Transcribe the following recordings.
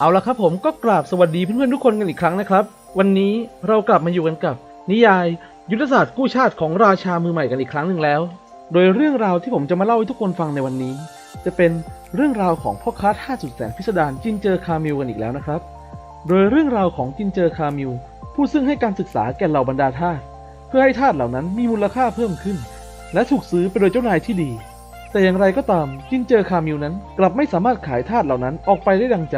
เอาละครับผมก็กราบสวัสดีเพื่อนๆทุกคนกันอีกครั้งนะครับ วันนี้เรากลับมาอยู่กันกับ นิยาย ยุทธศาสตร์กู้ชาติของราชามือใหม่กันอีกครั้งหนึ่งแล้ว โดยเรื่องราวที่ผมจะมาเล่าให้ทุกคนฟังในวันนี้ จะเป็นเรื่องราวของพ่อค้าท่าสุดแสนพิสดารจินเจอคามิลกันอีกแล้วนะครับ โดยเรื่องราวของจินเจอคามิลผู้ซึ่งให้การศึกษาแก่เหล่าบรรดาทาสเพื่อให้ทาสเหล่านั้นมีมูลค่าเพิ่มขึ้น และถูกซื้อไปโดยเจ้านายที่ดี แต่อย่างไรก็ตามจินเจอคามิลนั้นกลับไม่สามารถขายทาสเหล่านั้นออกไปได้ดังใจ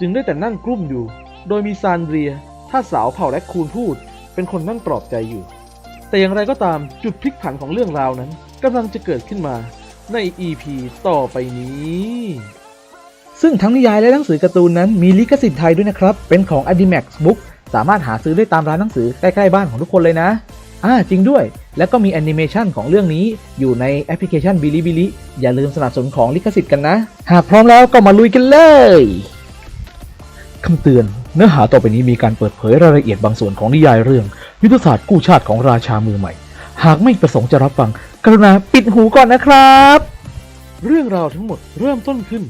จึงได้แต่นั่งกลุ้มอยู่ โดยมีซานเดรียท่าสาวเผ่าแรคคูนพูด เป็นคนนั่งปลอบใจอยู่ แต่อย่างไรก็ตามจุดพลิกผันของเรื่องราวนั้นกำลังจะเกิดขึ้นมาใน EP ต่อไปนี้ ซึ่งทั้งนิยายและหนังสือการ์ตูนนั้นมีลิขสิทธิ์ไทยด้วยนะครับ เป็นของ Adimax Book สามารถหาซื้อได้ตามร้านหนังสือใกล้ๆบ้านของทุกคนเลยนะ อ่าจริงด้วย แล้วก็มีแอนิเมชันของเรื่องนี้อยู่ในแอปพลิเคชัน Bilibili อย่าลืมสนับสนุนของลิขสิทธิ์กันนะ หากพร้อมแล้วก็มาลุยกันเลย คำเตือน เนื้อหาต่อไปนี้มีการเปิดเผยรายละเอียดบางส่วนของนิยายเรื่อง ยุทธศาสตร์กู้ชาติของราชามือใหม่ หากไม่ประสงค์จะรับฟัง กรุณาปิดหูก่อนนะครับ เรื่องราวทั้งหมดเริ่มต้นขึ้น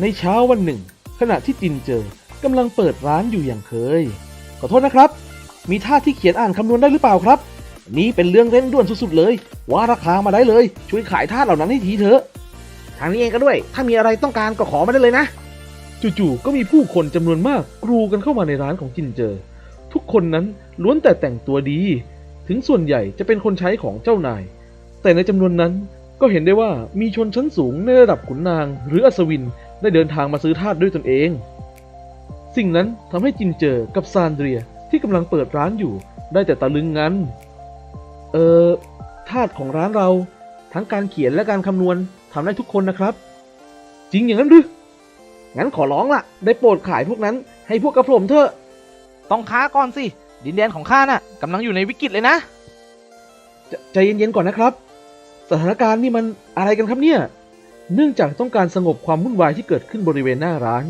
ในเช้าวันหนึ่ง ขณะที่จินเจอกำลังเปิดร้านอยู่อย่างเคย ขอโทษนะครับ มีท่าที่เขียนอ่านคำนวณได้หรือเปล่าครับ นี่เป็นเรื่องเร่งด่วนสุดๆเลย ว่าราคามาได้เลย ช่วยขายท่าสเหล่านั้นให้ทีเถอะ ทางนี้เองก็ด้วย ถ้ามีอะไรต้องการก็ขอมาได้เลยนะ จู่ๆก็มีผู้คนจำนวนมากกรูกันเข้ามาในร้านของจินเจอ ทุกคนนั้นล้วนแต่แต่งตัวดี ถึงส่วนใหญ่จะเป็นคนใช้ของเจ้านาย แต่ในจำนวนนั้นก็เห็นได้ว่ามีชนชั้นสูงในระดับขุนนาง หรืออัศวินได้เดินทางมาซื้อทาสด้วยตนเอง สิ่งนั้นทำให้จินเจอกับซานเดรียที่กำลังเปิดร้านอยู่ได้แต่ตะลึงงันเออทาสของร้านเรา ทั้งการเขียนและการคำนวณทำได้ทุกคนนะครับ จริงอย่างนั้นหรือ งั้นขอร้องล่ะ ได้โปรดขายพวกนั้นให้พวกกระผมเถอะ ต้องค้าก่อนสิ ดินแดนของข้าน่ะกำลังอยู่ในวิกฤตเลยนะ ใจใจเย็นๆก่อนนะครับ สถานการณ์นี่มันอะไรกันครับเนี่ย เนื่องจากต้องการสงบความวุ่นวายที่เกิดขึ้นบริเวณหน้าร้าน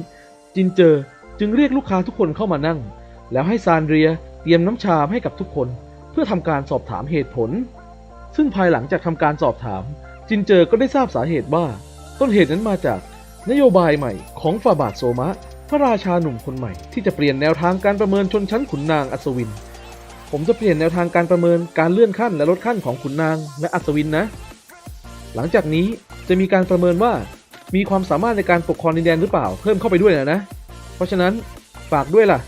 จินเจอจึงเรียกลูกค้าทุกคนเข้ามานั่ง แล้วให้ซานเรียเตรียมน้ำชาให้กับทุกคน เพื่อทำการสอบถามเหตุผล ซึ่งภายหลังจากทำการสอบถาม จินเจอก็ได้ทราบสาเหตุว่า ต้นเหตุนั้นมาจาก นโยบายใหม่ของฝ่าบาทโซมะ พระราชาหนุ่มคนใหม่ที่จะเปลี่ยนแนวทางการประเมินชนชั้นขุนนางอัศวิน ผมจะเปลี่ยนแนวทางการประเมินการเลื่อนขั้นและลดขั้นของขุนนางและอัศวินนะ หลังจากนี้จะมีการประเมินว่ามีความสามารถในการปกครองดินแดนหรือเปล่าเพิ่มเข้าไปด้วยนะนะ เพราะฉะนั้นฝากด้วยล่ะ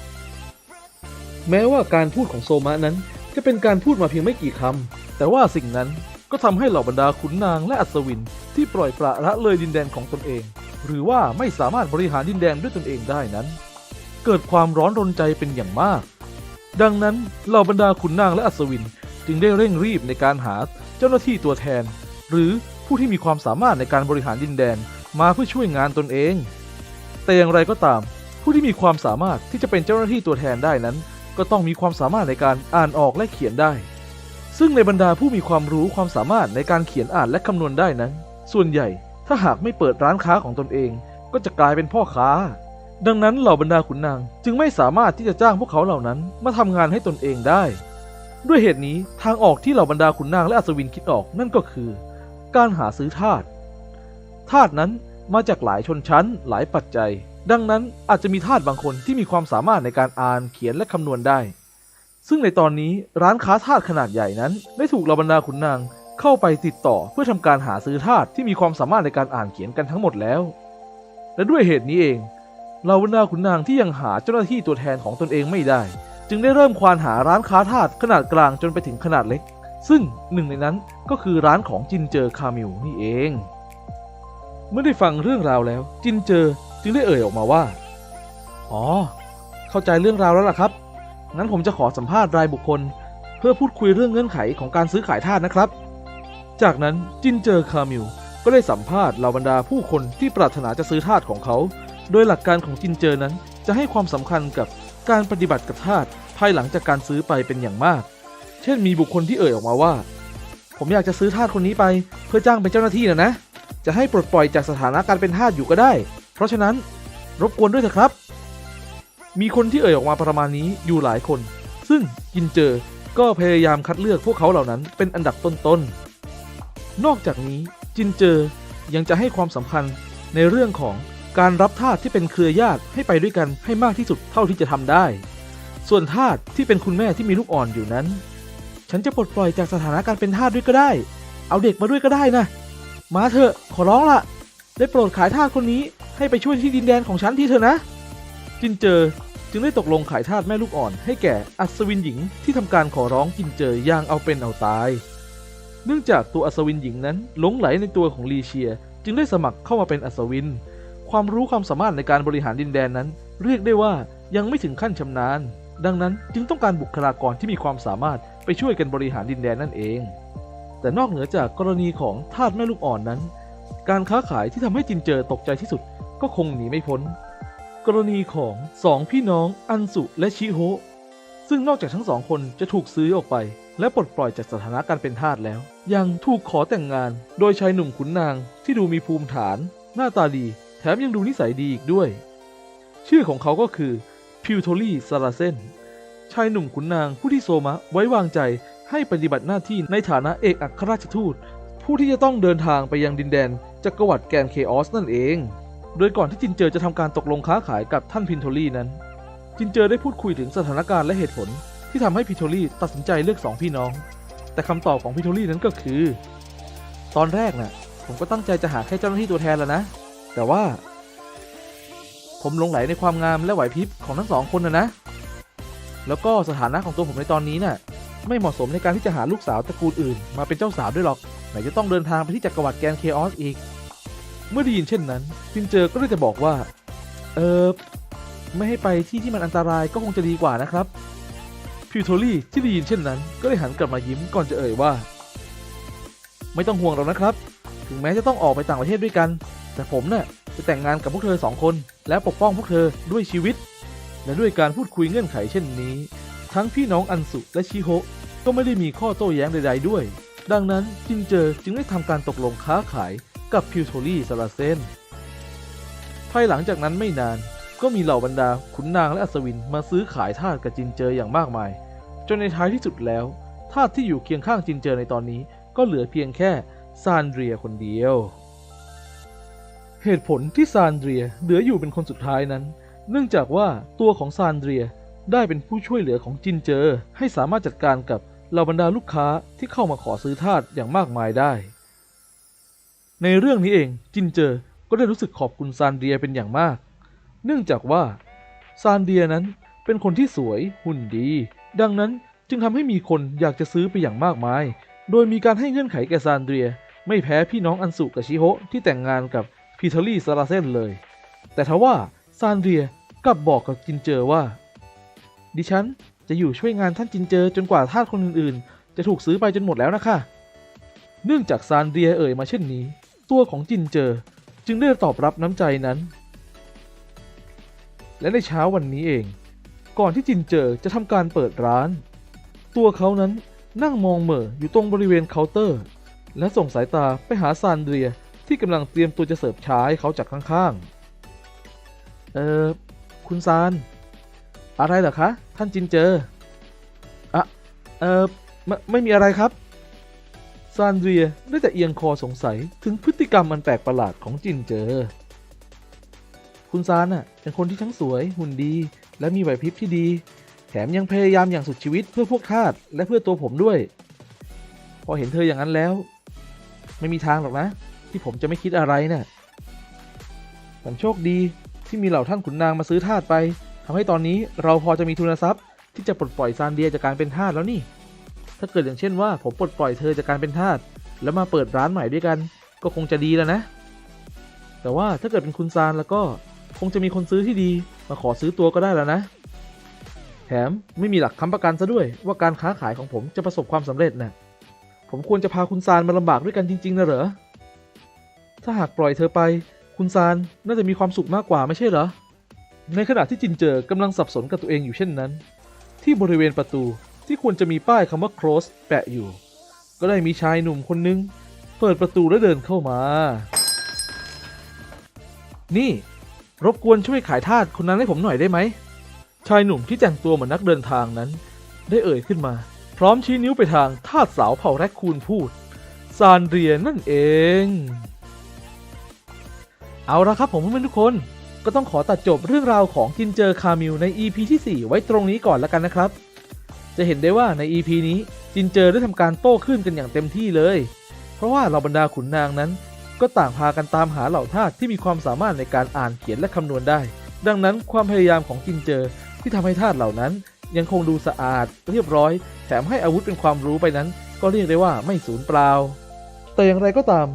แม้ว่าการพูดของโซมะนั้น จะเป็นการพูดมาเพียงไม่กี่คำแต่ว่าสิ่งนั้นก็ทำให้เหล่าบรรดาขุนนางและอัศวินที่ปล่อยปละละเลยดินแดนของตนเอง หรือว่าไม่สามารถบริหารดินแดนด้วยตนเองได้นั้น เกิดความร้อนรนใจเป็นอย่างมาก ดังนั้นเหล่าบรรดาขุนนางและอัศวินจึงได้เร่งรีบในการหาเจ้าหน้าที่ตัวแทน หรือผู้ที่มีความสามารถในการบริหารดินแดนมาเพื่อช่วยงานตนเอง แต่อย่างไรก็ตาม ผู้ที่มีความสามารถที่จะเป็นเจ้าหน้าที่ตัวแทนได้นั้น ก็ต้องมีความสามารถในการอ่านออกและเขียนได้ ซึ่งในบรรดาผู้มีความรู้ความสามารถในการเขียนอ่านและคำนวณได้นั้น ส่วนใหญ่ ถ้าหากไม่เปิดร้านค้าของตนเอง ก็จะกลายเป็นพ่อค้า ดังนั้นเหล่าบรรดาขุนนางจึงไม่สามารถที่จะจ้างพวกเขาเหล่านั้นมาทำงานให้ตนเองได้ ด้วยเหตุนี้ทางออกที่เหล่าบรรดาขุนนางและอัศวินคิดออกนั่นก็คือ การหาซื้อทาสทาสนั้นมาจากหลายชนชั้นหลายปัจจัย ดังนั้นอาจจะมีทาสบางคนที่มีความสามารถในการอ่านเขียนและคำนวณได้ ซึ่งในตอนนี้ร้านค้าทาสขนาดใหญ่นั้นได้ถูกเหล่าบรรดาขุนนาง เข้าไปติดต่อเพื่อทำการหาซื้อทาสที่มีความสามารถในการอ่านเขียนกันทั้งหมดแล้ว และด้วยเหตุนี้เองเหล่าบรรดาขุนนางที่ยังหาเจ้าหน้าที่ตัวแทนของตนเองไม่ได้ จึงได้เริ่มควานหาร้านค้าทาสขนาดกลางจนไปถึงขนาดเล็ก ซึ่งหนึ่งในนั้นก็คือร้านของจินเจอคามิลนี่เอง เมื่อได้ฟังเรื่องราวแล้ว จินเจอจึงได้เอ่ยออกมาว่า อ๋อ เข้าใจเรื่องราวแล้วล่ะครับ งั้นผมจะขอสัมภาษณ์รายบุคคล เพื่อพูดคุยเรื่องเงื่อนไขของการซื้อขายทาสนะครับ จากนั้นจินเจอคามิลก็ได้สัมภาษณ์เหล่าบรรดาผู้คนที่ปรารถนาจะซื้อทาสของเขา โดยหลักการของจินเจอนั้นจะให้ความสำคัญกับการปฏิบัติกับทาสภายหลังจากการซื้อไปเป็นอย่างมาก เช่นมีบุคคลที่เอ่ยออกมาว่า ผมอยากจะซื้อทาสคนนี้ไป เพื่อจ้างเป็นเจ้าหน้าที่นะนะ จะให้ปลดปล่อยจากสถานะการเป็นทาสอยู่ก็ได้ เพราะฉะนั้นรบกวนด้วยเถอะครับ มีคนที่เอ่ยออกมาประมาณนี้อยู่หลายคน ซึ่งกินเจอก็พยายามคัดเลือกพวกเขาเหล่านั้นเป็นอันดับต้นๆ นอกจากนี้จินเจอยังจะให้ความสำคัญในเรื่องของการรับทาสที่เป็นเครือญาติให้ไปด้วยกันให้มากที่สุดเท่าที่จะทำได้ ส่วนทาสที่เป็นคุณแม่ที่มีลูกอ่อนอยู่นั้น ฉันจะปลดปล่อยจากสถานการณ์เป็นทาสด้วยก็ได้ เอาเด็กมาด้วยก็ได้นะ มาเถอะขอร้องละได้โปรดขายทาสคนนี้ให้ไปช่วยที่ดินแดนของฉันทีเถอะนะ จินเจอจึงได้ตกลงขายทาสแม่ลูกอ่อน ให้แก่อัศวินหญิงที่ทำการขอร้องจินเจออย่างเอาเป็นเอาตาย เนื่องจากตัวอัศวินหญิงนั้นหลงไหลในตัวของลีเชีย จึงได้สมัครเข้ามาเป็นอัศวิน ความรู้ความสามารถในการบริหารดินแดนนั้น เรียกได้ว่ายังไม่ถึงขั้นชำนาญ ดังนั้นจึงต้องการบุคลากรที่มีความสามารถไปช่วยกันบริหารดินแดนนั่นเอง แต่นอกเหนือจากกรณีของทาสแม่ลูกอ่อนนั้น การค้าขายที่ทำให้จินเจอตกใจที่สุดก็คงหนีไม่พ้น กรณีของสองพี่น้องอันสุและชิโฮซึ่งนอกจากทั้งสองคนจะถูกซื้อออกไป และปลดปล่อยจากสถานะการเป็นทาสแล้ว ยังถูกขอแต่งงาน โดยชายหนุ่มขุนนางที่ดูมีภูมิฐาน หน้าตาดี แถมยังดูนิสัยดีอีกด้วย ชื่อของเขาก็คือพิวโทลี่ซาราเซนชายหนุ่มขุนนางผู้ที่โซมะไว้วางใจให้ปฏิบัติหน้าที่ในฐานะเอกอัครราชทูต ผู้ที่จะต้องเดินทางไปยังดินแดนจักรวรรดิแกนเคออสนั่นเอง โดยก่อนที่จินเจอจะทำการตกลงค้าขายกับท่านพินโทลี่นั้น จินเจอได้พูดคุยถึงสถานการณ์และเหตุผล ที่ทำให้พินโทลี่ตัดสินใจเลือกสองพี่น้อง แต่คำตอบของพินโทลี่นั้นก็คือ ตอนแรกน่ะ ผมก็ตั้งใจจะหาแค่เจ้าหน้าที่ตัวแทนแล้วนะ แต่ว่า ผมหลงไหลในความงามและไหวพริบของทั้งสองคนนะนะ แล้วก็สถานะของตัวผมในตอนนี้น่ะ ไม่เหมาะสมในการที่จะหาลูกสาวตระกูลอื่น มาเป็นเจ้าสาวด้วยหรอก ไหนจะต้องเดินทางไปที่จักรวรรดิแกนเคออสอีก เมื่อได้ยินเช่นนั้นจินเจอก็เลยจะบอกว่า เออไม่ให้ไปที่ที่มันอันตรายก็คงจะดีกว่านะครับ พิวโทลี่ที่ได้ยินเช่นนั้น ก็เลยหันกลับมายิ้มก่อนจะเอ่ยว่า ไม่ต้องห่วงหรอกนะครับ ถึงแม้จะต้องออกไปต่างประเทศด้วยกัน แต่ผมน่ะจะแต่งงานกับพวกเธอสองคน และปกป้องพวกเธอด้วยชีวิต และด้วยการพูดคุยเงื่อนไขเช่นนี้ ทั้งพี่น้องอันสุและชิโฮะก็ไม่ได้มีข้อโต้แย้งใด ๆ ด้วย ดังนั้นจินเจอจึงได้ทำการตกลงค้าขายกับพิวโทลี่ซาราเซนภายหลังจากนั้นไม่นาน ก็มีเหล่าบรรดาขุนนางและอัศวินมาซื้อขายทาสกับจินเจออย่างมากมาย จนในท้ายที่สุดแล้วทาสที่อยู่เคียงข้างจินเจอในตอนนี้ ก็เหลือเพียงแค่ซานเดรียคนเดียว เหตุผลที่ซานเดรียเหลืออยู่เป็นคนสุดท้ายนั้น เนื่องจากว่าตัวของซานเดรียได้เป็นผู้ช่วยเหลือของจินเจอ ให้สามารถจัดการกับเหล่าบรรดาลูกค้าที่เข้ามาขอซื้อทาสอย่างมากมายได้ ในเรื่องนี้เองจินเจอก็ได้รู้สึกขอบคุณซานเดียเป็นอย่างมาก เนื่องจากว่าซานเดียนั้นเป็นคนที่สวยหุ่นดี ดังนั้นจึงทำให้มีคนอยากจะซื้อไปอย่างมากมาย โดยมีการให้เงื่อนไขแก่ซานเดีย ไม่แพ้พี่น้องอันสุกับชิโฮที่แต่งงานกับพีเทอรี่ซาราเซนเลย แต่ทว่าซานเดียกลับบอกกับจินเจอว่า ดิฉันจะอยู่ช่วยงานท่านจินเจอจนกว่าทาสคนอื่นๆ จะถูกซื้อไปจนหมดแล้วนะคะ เนื่องจากซานเดียเอ่ยมาเช่นนี้ ตัวของจินเจอจึงได้ตอบรับน้ำใจนั้น และในเช้าวันนี้เอง ก่อนที่จินเจอจะทำการเปิดร้าน ตัวเขานั้นนั่งมองเหม่ออยู่ตรงบริเวณเคาน์เตอร์ และส่งสายตาไปหาซานเดียที่กำลังเตรียมตัวจะเสิร์ฟชาให้เขาจากข้างๆ เออคุณซาน อะไรเหรอคะ ท่านจินเจออะเออไม่ไม่มีอะไรครับ ซานเดรียได้แต่เอียงคอสงสัยถึงพฤติกรรมอันแปลกประหลาดของจินเจอ คุณซานน่ะเป็นคนที่ทั้งสวยหุ่นดี และมีไหวพริบที่ดี แถมยังพยายามอย่างสุดชีวิตเพื่อพวกทาสและเพื่อตัวผมด้วย พอเห็นเธออย่างนั้นแล้ว ไม่มีทางหรอกนะ ที่ผมจะไม่คิดอะไรน่ะแต่โชคดีที่มีเหล่าท่านขุนนางมาซื้อทาสไปทำให้ตอนนี้เราพอจะมีทุนทรัพย์ ที่จะปลดปล่อยซานเดียจากการเป็นทาสแล้วนี่ ถ้าเกิดอย่างเช่นว่าผมปลดปล่อยเธอจากการเป็นทาสแล้วมาเปิดร้านใหม่ด้วยกัน ก็คงจะดีแล้วนะ แต่ว่าถ้าเกิดเป็นคุณซานแล้วก็ คงจะมีคนซื้อที่ดี มาขอซื้อตัวก็ได้แล้วนะ แถมไม่มีหลักค้ำประกันซะด้วย ว่าการค้าขายของผมจะประสบความสำเร็จนะผมควรจะพาคุณซานมาลำบากด้วยกันจริงๆนะเหรอ ถ้าหากปล่อยเธอไป คุณซานน่าจะมีความสุขมากกว่าไม่ใช่เหรอ ในขณะที่จินเจอกำลังสับสนกับตัวเองอยู่เช่นนั้น ที่บริเวณประตูที่ควรจะมีป้ายคำว่า close แปะอยู่ ก็ได้มีชายหนุ่มคนหนึง เปิดประตูและเดินเข้ามา นี่ รบกวนช่วยขายทาสคนนั้นให้ผมหน่อยได้ไหม ชายหนุ่มที่แต่งตัวเหมือนนักเดินทางนั้น ได้เอ่ยขึ้นมา พร้อมชี้นิ้วไปทางทาสสาวเผ่าแรคคูนพูด ซานเรียนั่นเอง เอาละครับผมเพื่อนๆทุกคน ก็ต้องขอตัดจบเรื่องราวของจินเจอร์คามิลใน EP ที่ 4 ไว้ตรงนี้ก่อนแล้วกันนะครับ จะเห็นได้ว่าใน EP นี้จินเจอร์ได้ทำการโต้คลื่นกันอย่างเต็มที่เลย เพราะว่าเหล่าบรรดาขุนนางนั้น ก็ต่างพากันตามหาเหล่าทาสที่มีความสามารถในการอ่านเขียนและคำนวณได้ ดังนั้นความพยายามของจินเจอร์ที่ทำให้ทาสเหล่านั้น ยังคงดูสะอาด เรียบร้อย แถมให้อาวุธเป็นความรู้ไปนั้น ก็เรียกได้ว่าไม่สูญเปล่า แต่อย่างไรก็ตาม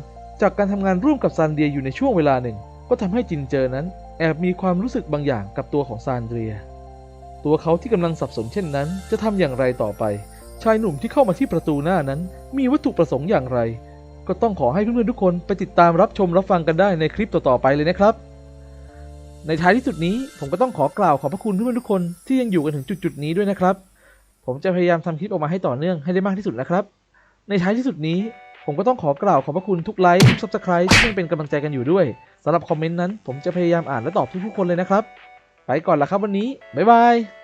จากการทำงานร่วมกับซานเดียอยู่ในช่วงเวลาหนึ่ง ก็ทำให้จินเจอนั้น แอบมีความรู้สึกบางอย่างกับตัวของซานเดีย ตัวเขาที่กำลังสับสนเช่นนั้น จะทำอย่างไรต่อไป ชายหนุ่มที่เข้ามาที่ประตูหน้านั้น มีวัตถุประสงค์อย่างไร ก็ต้องขอให้เพื่อนๆทุกคนไปติดตามรับชมรับฟังกันได้ในคลิปต่อๆไปเลยนะครับ ในท้ายที่สุดนี้ผมก็ต้องขอกล่าวขอบพระคุณเพื่อนๆทุกคนที่ยังอยู่กันถึงจุดๆนี้ด้วยนะครับ ผมจะพยายามทำคลิปออกมาให้ต่อเนื่องให้ได้มากที่สุดนะครับ ในท้ายที่สุดนี้ผมก็ต้องขอกล่าวขอบพระคุณทุกไลค์ทุกซับสไครต์ที่ยังเป็นกำลังใจกันอยู่ด้วยสำหรับคอมเมนต์นั้น ผมจะพยายามอ่านและตอบทุกๆคนเลยนะครับ ไปก่อนละครับวันนี้บ๊ายบาย